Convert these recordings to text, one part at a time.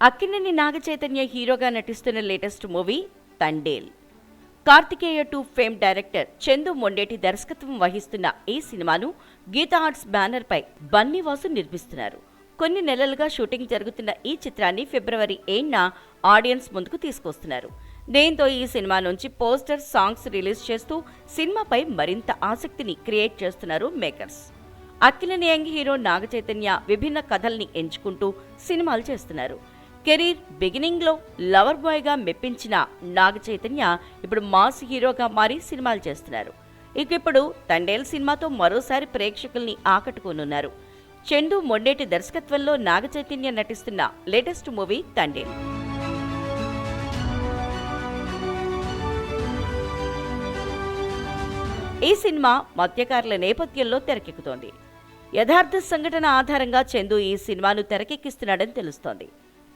అక్కినేని నాగచైతన్య హీరోగా నటిస్తున్న latest movie Thandel. Karthikeya two fame director Chandoo Mondeti దర్శకత్వం వహిస్తున్న ఈ సినిమాను గీతా ఆర్ట్స్ బ్యానర్ పై బన్నీవాసు నిర్మిస్తున్నారు. కొన్ని నెలలుగా షూటింగ్ జరుగుతున్న ఈ చిత్రాన్ని ఫిబ్రవరి ఏడున ఆడియన్స్ ముందుకు తీసుకొస్తున్నారు. దీంతో ఈ సినిమా నుంచి పోస్టర్ సాంగ్స్ రిలీజ్ చేస్తూ సినిమాపై మరింత ఆసక్తిని క్రియేట్ చేస్తున్నారు మేకర్స్. అఖిలని యంగ్ హీరో నాగచైతన్య విభిన్న కథల్ని ఎంచుకుంటూ సినిమాలు చేస్తున్నారు. కెరీర్ బిగినింగ్లో లవర్ బాయ్గా మెప్పించిన నాగ చైతన్య ఇప్పుడు మాస్ హీరోగా మారి సినిమాలు చేస్తున్నారు. ఇక ఇప్పుడు తండేల్ సినిమాతో మరోసారి ప్రేక్షకుల్ని ఆకట్టుకోనున్నారు. చందు మొండేటి దర్శకత్వంలో నాగ చైతన్య నటిస్తున్న లేటెస్ట్ మూవీ తండేల్. ఈ సినిమా మత్స్యకారుల నేపథ్యంలో తెరకెక్కుతోంది. యథార్థ సంఘటన ఆధారంగా చందు ఈ సినిమాను తెరకెక్కిస్తున్నాడని తెలుస్తోంది.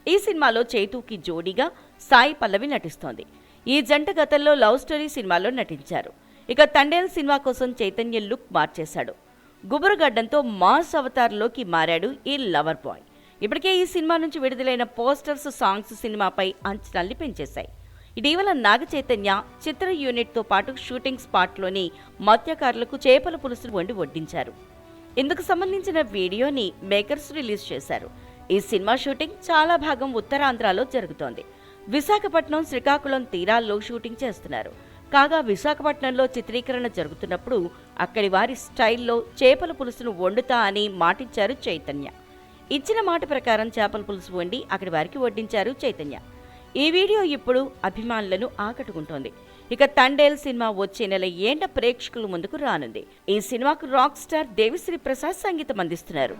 ఈ సినిమాలో చైతూకి జోడీగా సాయి పల్లవి నటిస్తోంది. ఈ జంట గతంలో లవ్ స్టోరీ సినిమాలో నటించారు. ఇక తండేల్ సినిమా కోసం చైతన్య లుక్ మార్చేశాడు. గుబురుగడ్డంతో మాస్ అవతార్లోకి మారాడు ఈ లవర్ బాయ్. ఇప్పటికే ఈ సినిమా నుంచి విడుదలైన పోస్టర్స్ సాంగ్స్ సినిమాపై అంచనాల్ని పెంచేశాయి. ఇటీవల నాగ చైతన్య చిత్ర యూనిట్తో పాటు షూటింగ్ స్పాట్లోని మత్స్యకారులకు చేపల పులుసులు వండి వడ్డించారు. ఇందుకు సంబంధించిన వీడియోని మేకర్స్ రిలీజ్ చేశారు. ఈ సినిమా షూటింగ్ చాలా భాగం ఉత్తరాంధ్రలో జరుగుతోంది. విశాఖపట్నం శ్రీకాకుళం తీరాల్లో షూటింగ్ చేస్తున్నారు. కాగా విశాఖపట్నంలో చిత్రీకరణ జరుగుతున్నప్పుడు అక్కడి వారి స్టైల్లో చేపల పులుసును వండుతా అని మాటిచ్చారు చైతన్య. ఇచ్చిన మాట ప్రకారం చేపల పులుసు వండి అక్కడి వారికి వడ్డించారు చైతన్య. ఈ వీడియో ఇప్పుడు అభిమానులను ఆకట్టుకుంటోంది. ఇక తండేల్ సినిమా వచ్చే నెల ఏంట ప్రేక్షకుల ముందుకు రానుంది. ఈ సినిమాకు రాక్ స్టార్ దేవిశ్రీ ప్రసాద్ సంగీతం అందిస్తున్నారు.